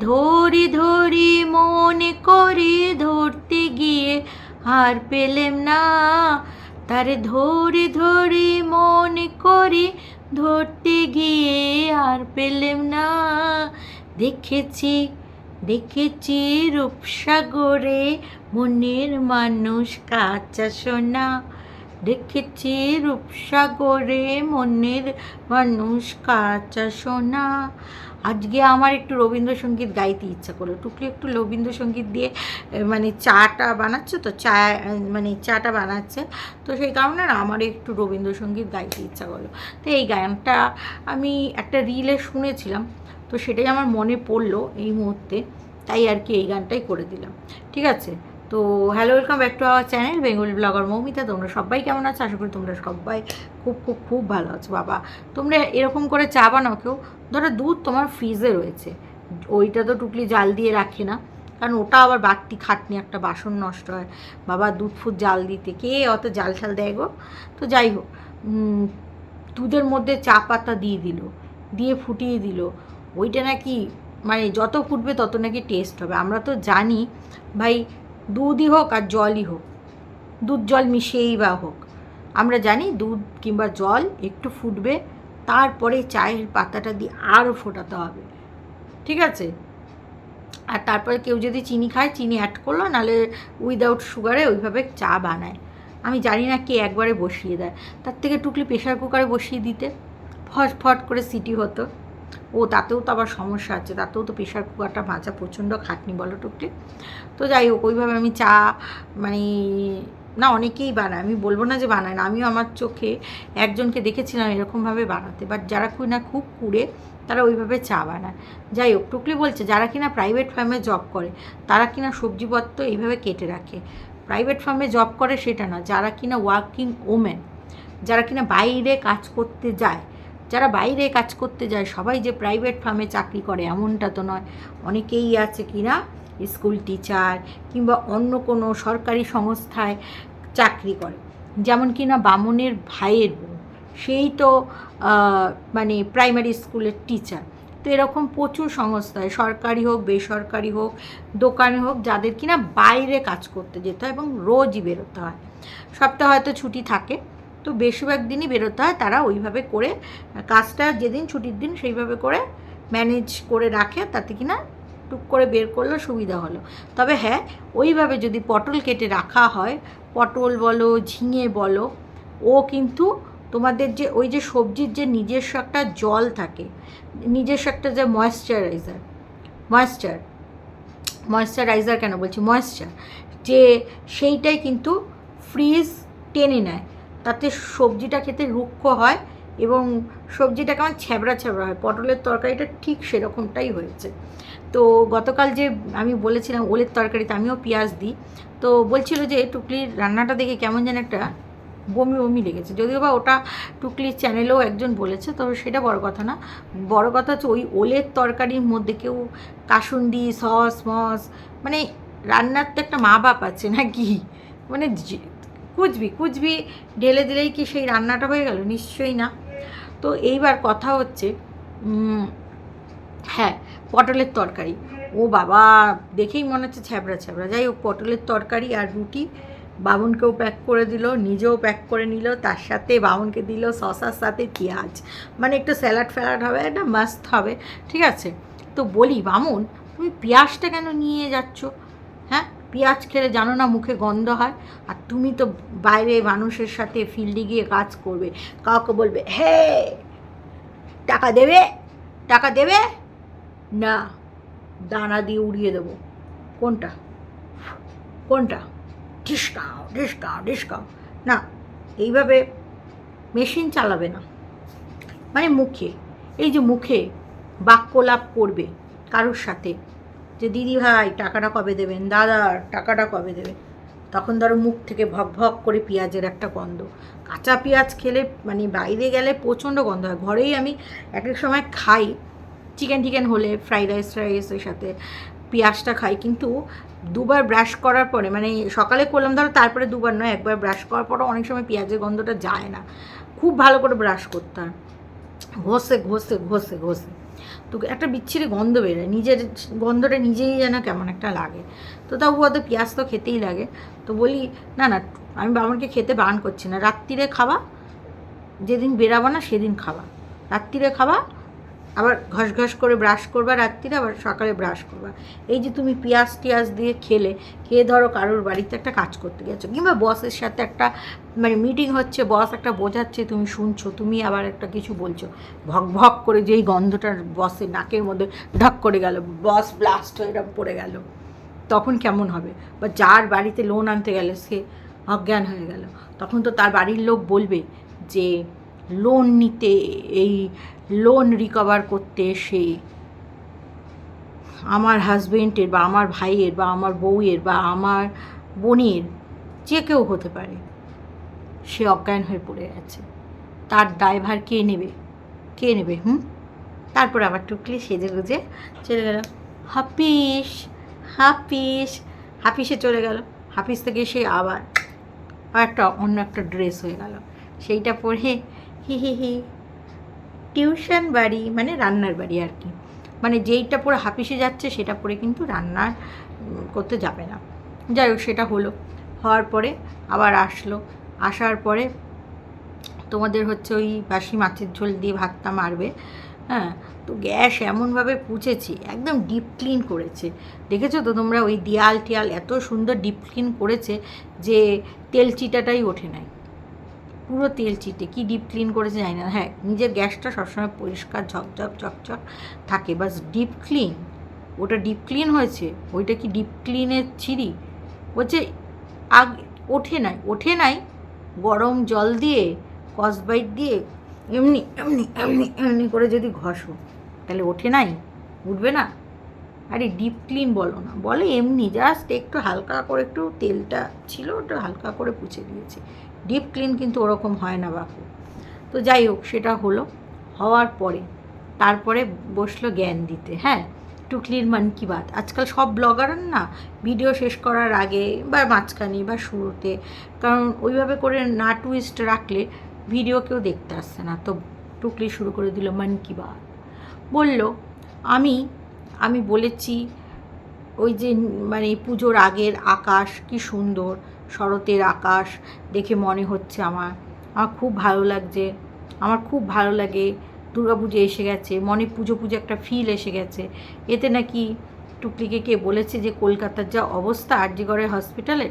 ধরি ধরি মনে করি ধরতে গিয়ে হার পেলেম না। তারে ধরি ধরি মনে করি ধরতে গিয়ে আর পেলেম না। দেখেছি দেখেছি রূপসাগরে মনের মানুষ কাঁচা সোনা। দেখেছি রূপসাগরে মনের মানুষ কাঁচা সোনা। আজকে আমার একটু রবীন্দ্রসঙ্গীত গাইতে ইচ্ছা করল। টুকলি একটু রবীন্দ্রসঙ্গীত দিয়ে মানে চাটা বানাচ্ছে তো চা মানে চাটা বানাচ্ছে। তো সেই কারণে না আমার একটু রবীন্দ্রসঙ্গীত গাইতে ইচ্ছা করল। তো এই গানটা আমি একটা রিলে শুনেছিলাম, তো সেটাই আমার মনে পড়ল এই মুহূর্তে। তাই আর কি এই গানটাই করে দিলাম। ঠিক আছে? তো hello welcome back to our channel Bengali blogger Moumita তোমরা সবাই কেমন আছো? আশা করি তোমরা সবাই খুব খুব খুব ভালো আছো, বাবা। তোমরা এরকম করে চা বানাও কেউ? ধরো দুধ তোমার ফ্রিজে রয়েছে। ওইটা তো টুকলি জাল দিয়ে রাখে না। কারণ ওটা আবার বাড়তি খাটনি, একটা বাসন নষ্ট হয়। বাবা, দুধ ফুট জাল দিতে। কে অত জাল ঠাল দেয় গো? তো যাই হোক দুধের মধ্যে চা পাতা দিয়ে দিল, দিয়ে ফুটিয়ে দিল। ওইটা নাকি মানে যত ফুটবে তত নাকি টেস্ট হবে। আমরা তো জানি, ভাই দুধই হোক আর জলই হোক। দুধ জল মিশিয়েই বা হোক। আমরা জানি দুধ কিংবা জল একটু ফুটবে, তারপরে চায়ের পাতাটা দিয়ে আরও ফোটাতে হবে। ঠিক আছে? আর তারপরে কেউ যদি চিনি খায়, চিনি অ্যাড করল, নাহলে উইদাউট সুগারে ওইভাবে চা বানায়। আমি জানি না কে একবারে বসিয়ে দেয়। তার থেকে টুকলি প্রেশার কুকারে বসিয়ে দিতে। ফট ফট করে সিটি হতো। ও তাতেও তো আবার সমস্যা আছে, তাতেও তো প্রেশার কুকারটা মাজা প্রচণ্ড খাটনি বলো টুকলি তো যাই হোক, ওইভাবে আমি চা মানে না অনেকেই বানায়, আমি বলব না যে বানায় না, আমিও আমার চোখে একজনকে দেখেছিলাম এরকমভাবে বানাতে বাট যারা খুব না খুব কুড়ে, তারা ওইভাবে চা বানায়। যাই হোক, টুকলি বলছে, যারা কিনা প্রাইভেট ফার্মে জব করে, তারা কিনা সবজিপত্র এইভাবে কেটে রাখে। প্রাইভেট ফার্মে জব করে সেটা না, যারা কিনা ওয়ার্কিং ওমেন যারা কিনা বাইরে কাজ করতে যায় যারা বাইরে কাজ করতে যায়, সবাই যে প্রাইভেট ফার্মে চাকরি করে এমনটা তো নয়। অনেকেই আছে কিনা স্কুল টিচার কিংবা অন্য কোনো সরকারি সংস্থায় চাকরি করে। যেমন কি না বামনের ভাইয়ের বোন সেই তো মানে প্রাইমারি স্কুলের টিচার তো এরকম প্রচুর সংস্থায় সরকারি হোক, বেসরকারি হোক, দোকানে হোক, যাদের কিনা বাইরে কাজ করতে যেতে হয় এবং রোজই বেরোতে হয়। সপ্তাহে হয়তো ছুটি থাকে তো বেশিরভাগ দিনই বেরোতে হয়, তারা ওইভাবে করে কাজটা যেদিন ছুটির দিন সেইভাবে করে ম্যানেজ করে রাখে, তাতে কিনা টুক করে বের করল সুবিধা হলো। তবে হ্যাঁ ওইভাবে যদি পটল কেটে রাখা হয়, পটল বলো, ঝিঙে বলো, ও কিন্তু তোমাদের যে ওই যে সবজির যে নিজস্ব একটা জল থাকে, নিজস্ব একটা যে ময়েশ্চারাইজার ময়েশ্চার ময়েশ্চারাইজার কেন বলছি? ময়েশ্চার যে সেইটাই কিন্তু ফ্রিজ টেনে নেয়। তাতে সবজিটা খেতে রুক্ষ হয় এবং সবজিটা কেমন ছ্যাবড়া ছ্যাবড়া হয়। পটলের তরকারিটা ঠিক সেরকমটাই হয়েছে। তো গতকাল যে আমি বলেছিলাম ওলের তরকারিতে আমিও পেঁয়াজ দিই। তো বলছিল যে টুকলির রান্নাটা দেখে কেমন যেন একটা বমি বমি লেগেছে। যদিও বা ওটা টুকলির চ্যানেলেও একজন বলেছে, তো সেটা বড় কথা না। বড় কথা হচ্ছে ওই ওলের তরকারির মধ্যে কেউ কাসুন্দি, সস, মস মানে রান্নার তো একটা মা বাপ আছে নাকি? মানে কুচবি কুচবি ঢেলে দিলেই কি সেই রান্নাটা হয়ে গেল? নিশ্চয়ই না। তো এইবার কথা হচ্ছে হ্যাঁ পটলের তরকারি। ও বাবা, দেখেই মনে হচ্ছে ছ্যাবড়া ছ্যাবড়া। যাই হোক, পটলের তরকারি আর রুটি বামুনকেও প্যাক করে দিল, নিজেও প্যাক করে নিল, তার সাথে বামুনকে দিল শসার সাথে পেঁয়াজ। মানে একটু স্যালাড ফ্যালাড হবে, একটা মাস্ত হবে। ঠিক আছে? তো বলি বামুন তুমি পেঁয়াজটা কেন নিয়ে যাচ্ছ? পেঁয়াজ খেলে জানো না মুখে গন্ধ হয়? আর তুমি তো বাইরে মানুষের সাথে ফিল্ডে গিয়ে কাজ করবে। কাউকে বলবে, হে, টাকা দেবে? টাকা দেবে? না, দানা দিয়ে উড়িয়ে দেবো। কোনটা? কোনটা? ডিসকাউ ডিসকাউ ডিসকাউ না, এইভাবে মেশিন চালাবে না। মানে মুখে, এই যে মুখে বাক্যলাপ করবে কারোর সাথে যে দিদি ভাই, টাকাটা কবে দেবেন? দাদা, টাকাটা কবে দেবেন? তখন ধরো মুখ থেকে ভক ভক করে পেঁয়াজের একটা গন্ধ। কাঁচা পেঁয়াজ খেলে মানে বাইরে গেলে প্রচণ্ড গন্ধ হয়। ঘরেই আমি এক এক সময় খাই। চিকেন টিকেন হলে, ফ্রাইড রাইস রাইসের সাথে পেঁয়াজটা খাই। কিন্তু দুবার ব্রাশ করার পরে মানে সকালে করলাম ধরো, তারপরে দুবার নয়, একবার ব্রাশ করার পরও অনেক সময় পেঁয়াজের গন্ধটা যায় না। খুব ভালো করে ব্রাশ করতে হয় ঘষে ঘষে ঘষে ঘষে। তো একটা বিচ্ছিরি গন্ধ বেরোয়। নিজের গন্ধটা নিজেই যেন কেমন একটা লাগে। তো তাও হয়তো পেঁয়াজ তো খেতেই লাগে। তো বলি, না না, আমি বাবনকে খেতে বারণ করছি না। রাত্রিরে খাওয়া যেদিন বেরাবো না সেদিন খাওয়া রাত্রিরে খাওয়া আবার ঘস ঘস করে ব্রাশ করবা রাত্রিরে, আবার সকালে ব্রাশ করবা। এই যে তুমি পেঁয়াজ টিয়াজ দিয়ে খেলে, খেয়ে ধরো কারোর বাড়িতে একটা কাজ করতে গেছো, কিংবা বসের সাথে একটা মানে মিটিং হচ্ছে বস একটা বোঝাচ্ছে, তুমি শুনছো, তুমি আবার একটা কিছু বলছো, ভক ভক করে যেই গন্ধটার বসের নাকের মধ্যে ঢক করে গেল বস ব্লাস্ট হয়ে এরকম পড়ে গেল। তখন কেমন হবে? বা যার বাড়িতে লোন আনতে গেলে সে অজ্ঞান হয়ে গেল। তখন তো তার বাড়ির লোক বলবে যে লোন নিতে, এই লোন রিকভার করতে এসে আমার হাজবেন্ডের বা আমার ভাইয়ের বা আমার বউয়ের বা আমার বোনের যে কেউ হতে পারে, সে অজ্ঞান হয়ে পড়ে আছে তার দায়ভার কে নেবে? কে নেবে, হুম? তারপর আবার টুকলি সেজে গুজে চলে গেল। হাপিস হাপিস হাপিসে চলে গেল। হাফিস থেকে সে আবার একটা অন্য একটা ড্রেস হয়ে গেল। সেইটা পরে হি হি হি। টিউশন বাড়ি মানে রান্নার বাড়ি আর কি। মানে যেইটা পরে হাপিসে যাচ্ছে, সেটা পরে কিন্তু রান্নার করতে যাবে না। যাই হোক, সেটা হলো। হওয়ার পরে আবার আসলো। আসার পরে তোমাদের হচ্ছে ওই বাসি মাছের ঝোল দিয়ে ভাতটা মারবে। হ্যাঁ তো গ্যাস এমনভাবে পুছেছি, একদম ডিপ ক্লিন করেছে। দেখেছ তো তোমরা ওই দেয়াল টিয়াল এত সুন্দর ডিপ ক্লিন করেছে যে তেল চিটাটাই ওঠে নাই। পুরো তেল চিটে, কি ডিপ ক্লিন করেছে জানি না। হ্যাঁ নিজের গ্যাসটা সবসময় পরিষ্কার, ঝকঝক ঝকঝক থাকে বাস ডিপ ক্লিন ওটা ডিপ ক্লিন হয়েছে, ওইটা কি ডিপ ক্লিনের ছিরি? বলছে, আগ, ওঠে নাই ওঠে নাই, গরম জল দিয়ে কসবাইট দিয়ে, এমনি এমনি এমনি এমনি করে যদি ঘষো, তাহলে ওঠে নাই, উঠবে না। আরে ডিপ ক্লিন বলো না, বলে এমনি জাস্ট একটু হালকা করে একটু তেলটা ছিল, ওটা হালকা করে পুছে দিয়েছে। ডিপ ক্লিন কিন্তু ওরকম হয় না বাপু। তো যাই হোক, সেটা হলো। হওয়ার পরে, তারপরে বসল জ্ঞান দিতে হ্যাঁ? টুকলির মান কি বাত আজকাল সব ব্লগার না ভিডিও শেষ করার আগে বা মাঝখানে বা শুরুতে, কারণ ওইভাবে করে না টুইস্ট রাখলে ভিডিও কেউ দেখতে আসছে না। তো টুকলি শুরু করে দিল মান কি বাত বলল, আমি আমি বলেছি, ওই যে মানে পুজোর আগের আকাশ কি সুন্দর শরতের আকাশ দেখে মনে হচ্ছে আমার। আমার খুব ভালো লাগছে। আমার খুব ভালো লাগে। দুর্গাপুজো এসে গেছে। মনে পুজো পুজো একটা ফিল এসে গেছে। এতে নাকি টুকলিকে কে বলেছে যে কলকাতার যা অবস্থা আরজিগড়ের হসপিটালে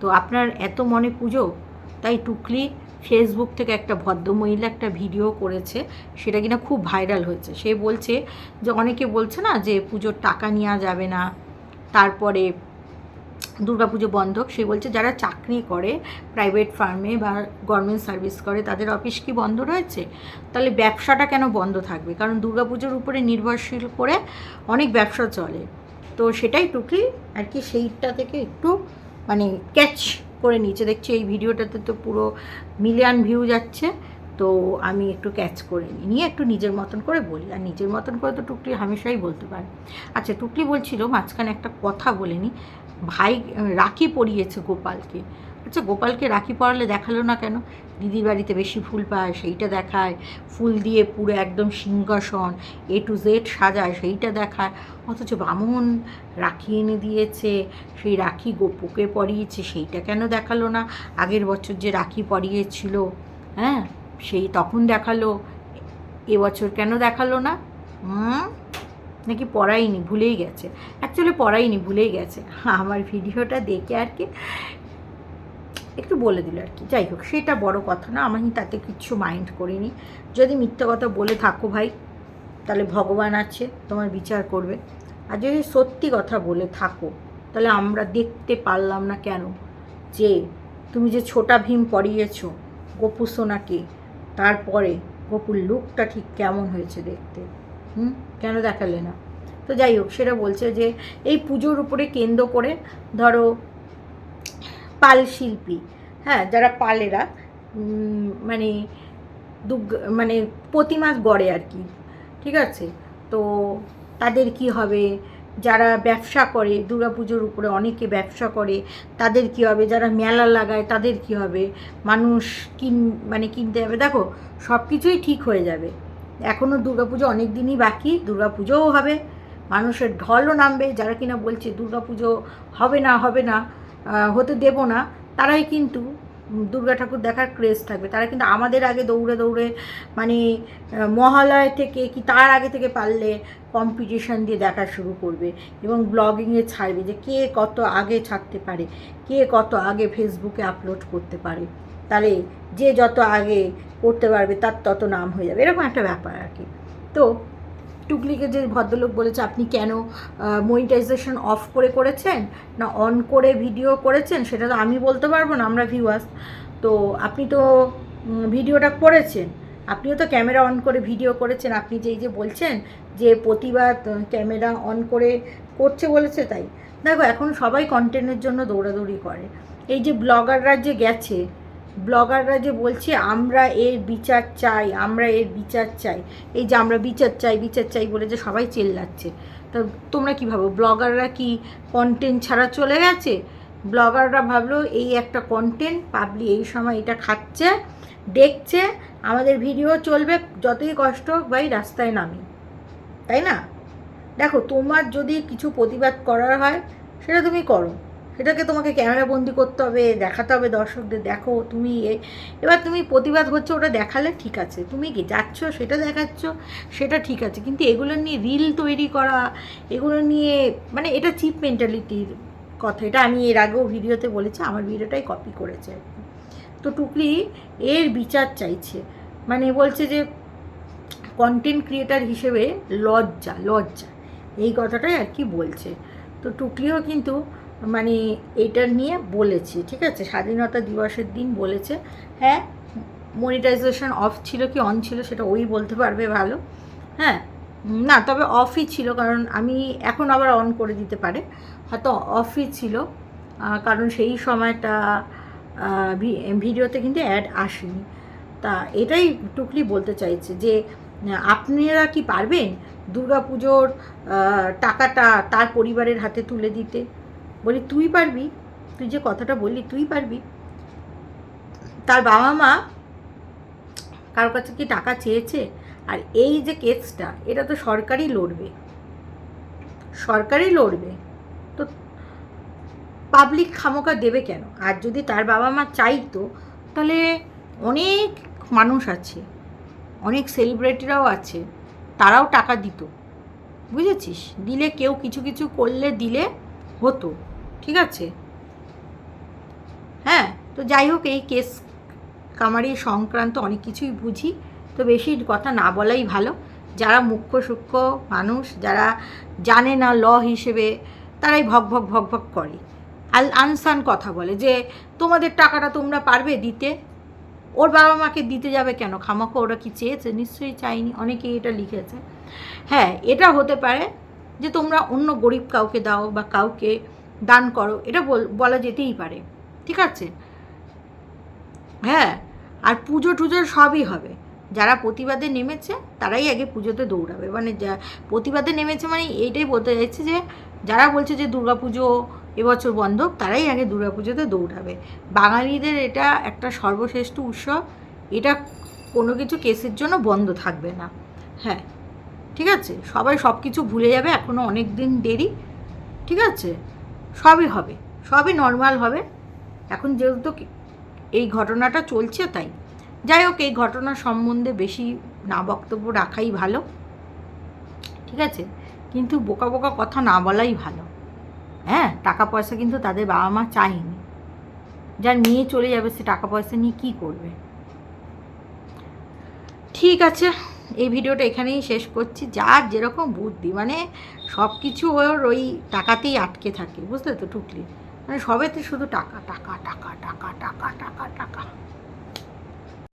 তো আপনার এত মনে পুজো? তাই টুকলি ফেসবুক থেকে একটা ভদ্রমহিলা একটা ভিডিও করেছে। সেটা কিনা খুব ভাইরাল হয়েছে। সে বলছে যে, অনেকে বলছে না যে পুজোর টাকা নেওয়া যাবে না। তারপরে দুর্গাপুজো বন্ধ সে বলছে যারা চাকরি করে প্রাইভেট ফার্মে বা গভর্নমেন্ট সার্ভিস করে, তাদের অফিস কি বন্ধ রয়েছে? তাহলে ব্যবসাটা কেন বন্ধ থাকবে? কারণ দুর্গাপুজোর উপরে নির্ভরশীল করে অনেক ব্যবসা চলে। তো সেটাই টুকি, আর কি সেইটা থেকে একটু মানে ক্যাচ করে নিচে দেখছি এই ভিডিওটাতে তো পুরো মিলিয়ন ভিউ যাচ্ছে, তো আমি একটু ক্যাচ করে নিই নিয়ে একটু নিজের মতন করে বলি। আর নিজের মতন করে তো টুকলি হামেশাই বলতে পারে। আচ্ছা টুকলি বলছিল, মাঝখানে একটা কথা বলে নি। ভাই রাখি পরিয়েছে গোপালকে। আচ্ছা গোপালকে রাখি পরালে দেখাল না কেন? দিদির বাড়িতে বেশি ফুল পায়, সেইটা দেখায়। ফুল দিয়ে পুরো একদম সিংহাসন এ টু জেড সাজায়, সেইটা দেখায়। অথচ বামুন রাখি এনে দিয়েছে, সেই রাখি গোপুকে পরিয়েছে, সেইটা কেন দেখাল না? আগের বছর যে রাখি পরিয়েছিল হ্যাঁ সেই তখন দেখাল এবছর কেন দেখাল না? হুম? নাকি পড়াইনি, ভুলেই গেছে। অ্যাকচুয়ালি পড়াইনি, ভুলেই গেছে। আমার ভিডিওটা দেখে আর কি একটু বলে দিল আর কি। যাই হোক, সেটা বড় কথা না, আমি তাতে কিচ্ছু মাইন্ড করিনি। যদি মিথ্যা কথা বলে থাকো ভাই, তাহলে ভগবান আছে, তোমার বিচার করবে। আর যদি সত্যি কথা বলে থাকো, তাহলে আমরা দেখতে পারলাম না কেন যে তুমি যে ছোটা ভীম পরিয়েছো গোপু সোনাকে তারপরে গোপুর লুকটা ঠিক কেমন হয়েছে দেখতে? হুম? কেন দেখালে না? তো যাই হোক, সেটা বলছে যে এই পুজোর উপরে কেন্দ্র করে ধরো পাল শিল্পী হ্যাঁ যারা পালেরা মানে দুর্গ মানে প্রতিমা গড়ে আর কি, ঠিক আছে? তো তাদের কি হবে? যারা ব্যবসা করে দুর্গাপুজোর উপরে অনেকে ব্যবসা করে, তাদের কি হবে? যারা মেলা লাগায়, তাদের কি হবে? মানুষ কিন মানে কিনতে যাবে। দেখো সব কিছুই ঠিক হয়ে যাবে। এখনও দুর্গাপুজো অনেক দিনই বাকি, দুর্গাপুজোও হবে, মানুষের ঢলও নামবে, যারা কিনা বলছে দুর্গাপুজো হবে না হবে না হতে দেব না, তারাই কিন্তু দুর্গা ঠাকুর দেখার ক্রেজ থাকবে। তারা কিন্তু আমাদের আগে দৌড়ে দৌড়ে মানে মহালয় থেকে কি তার আগে থেকে পারলে কম্পিটিশন দিয়ে দেখা শুরু করবে এবং ব্লগিংয়ে ছাড়বে যে কে কত আগে ছাড়তে পারে, কে কত আগে ফেসবুকে আপলোড করতে পারে। তাহলে যে যত আগে করতে পারবে, তার তত নাম হয়ে যাবে। এরকম একটা ব্যাপার আর কি। তো টুকলিকে যে ভদ্রলোক বলেছে, আপনি কেন মনিটাইজেশন অফ করে করেছেন না অন করে ভিডিও করেছেন, সেটা তো আমি বলতে পারব না, আমরা ভিউয়ার্স তো আপনি তো ভিডিওটা করেছেন। আপনিও তো ক্যামেরা অন করে ভিডিও করেছেন। আপনি যেই যে বলছেন যে প্রতিবাদ ক্যামেরা অন করে করছে বলেছে তাই। দেখো, এখন সবাই কন্টেন্টের জন্য দৌড়াদৌড়ি করে। এই যে ব্লগাররা যে গেছে ব্লগাররা যে বলছে, আমরা এর বিচার চাই, আমরা এর বিচার চাই। এই যে, আমরা বিচার চাই বিচার চাই বলে যে সবাই চেল্লাচ্ছে। তা তোমরা কি ভাবো, ব্লগাররা কি কন্টেন্ট ছাড়া চলে গেছে? ব্লগাররা ভাবলো, এই একটা কন্টেন্ট পাবলি এই সময় এটা খাচ্ছে, দেখছে, আমাদের ভিডিও চলবে, যতই কষ্ট হোক ভাই রাস্তায় নামি। তাই না? দেখো, তোমার যদি কিছু প্রতিবাদ করার হয়, সেটা তুমি করো। সেটাকে তোমাকে ক্যামেরা বন্দি করতে হবে, দেখাতে হবে দর্শকদের। দেখো তুমি এ- এবার তুমি প্রতিবাদ হচ্ছে ওটা দেখালে ঠিক আছে। তুমি কি যাচ্ছ, সেটা দেখাচ্ছ, সেটা ঠিক আছে। কিন্তু এগুলো নিয়ে রিল তৈরি করা, এগুলো নিয়ে মানে এটা চিপ মেন্টালিটির কথা। এটা আমি এর আগেও ভিডিওতে বলেছি, আমার ভিডিওটাই কপি করেছে। তো টুকলি এর বিচার চাইছে। মানে বলছে যে কন্টেন্ট ক্রিয়েটার হিসেবে লজ্জা লজ্জা। এই কথাটাই আর কি বলছে। তো টুকলিও কিন্তু মানে এটা নিয়ে বলেছে, ঠিক আছে? স্বাধীনতা দিবসের দিন বলেছে। হ্যাঁ মনিটাইজেশন অফ ছিল কি অন ছিল সেটা ওই বলতে পারবে ভালো। হ্যাঁ না, তবে অফই ছিল কারণ আমি এখন আবার অন করে দিতে পারে। হয়তো অফই ছিল কারণ সেই সময়টা ভিডিওতে কিন্তু অ্যাড আসেনি। তা এটাই টুকলি বলতে চাইছে যে, আপনারা কি পারবেন দুর্গাপুজোর টাকাটা তার পরিবারের হাতে তুলে দিতে? বলি, তুই পারবি? তুই যে কথাটা বললি, তুই পারবি? তার বাবা মা কারোর কাছে কি টাকা চেয়েছে? আর এই যে কেসটা, এটা তো সরকারই লড়বে। সরকারই লড়বে। তো পাবলিক খামোকা দেবে কেন? আর যদি তার বাবা মা চাইতো, তাহলে অনেক মানুষ আছে, অনেক সেলিব্রিটিরাও আছে, তারাও টাকা দিত। বুঝেছিস? দিলে কেউ কিছু কিছু করলে দিলে হতো। ঠিক আছে? হ্যাঁ তো যাই হোক, এই কেস কামারি সংক্রান্ত অনেক কিছুই বুঝি, তো বেশি কথা না বলাই ভালো। যারা মুখ্য, সূক্ষ্ম মানুষ, যারা জানে না ল হিসেবে, তারাই ভক ভক ভক ভক করে। আল আনসান কথা বলে যে, তোমাদের টাকাটা তোমরা পারবে দিতে? ওর বাবা মাকে দিতে যাবে কেন? খামাখো ওরা কি চেয়েছে? নিশ্চয়ই চাইনি, অনেকেই এটা লিখেছে। হ্যাঁ এটা হতে পারে যে তোমরা অন্য গরিব কাউকে দাও বা কাউকে দান করো, এটা বল- যেতেই পারে। ঠিক আছে? হ্যাঁ আর পুজো টুজো সবই হবে। যারা প্রতিবাদে নেমেছে, তারাই আগে পুজোতে দৌড়াবে। মানে যা, প্রতিবাদে নেমেছে মানে এইটাই বলতে চাইছে যে, যারা বলছে যে দুর্গাপুজো এবছর বন্ধ, তারাই আগে দুর্গাপুজোতে দৌড়াবে। বাঙালিদের এটা একটা সর্বশ্রেষ্ঠ উৎসব। এটা কোনো কিছু কেসের জন্য বন্ধ থাকবে না। হ্যাঁ ঠিক আছে? সবাই সব কিছু ভুলে যাবে এখনও অনেক দিন দেরি। ঠিক আছে? সবই হবে, সবই নর্মাল হবে। এখন যেহেতু এই ঘটনাটা চলছে তাই। যাই হোক, এই ঘটনা সম্বন্ধে বেশি না বক্তব্য রাখাই ভালো, ঠিক আছে? কিন্তু বোকা বোকা কথা না বলাই ভালো। হ্যাঁ টাকা পয়সা কিন্তু তাদের বাবা মা চায়নি। যার নিয়ে চলে যাবে, সে টাকা পয়সা নিয়ে কী করবে? ঠিক আছে এই ভিডিওটা এখানেই শেষ করছি। যার যেরকম বুদ্ধি মানে সব কিছু ওর ওই টাকাতেই আটকে থাকে, বুঝলে তো টুকলি? মানে সবেতে শুধু টাকা টাকা টাকা টাকা টাকা টাকা টাকা।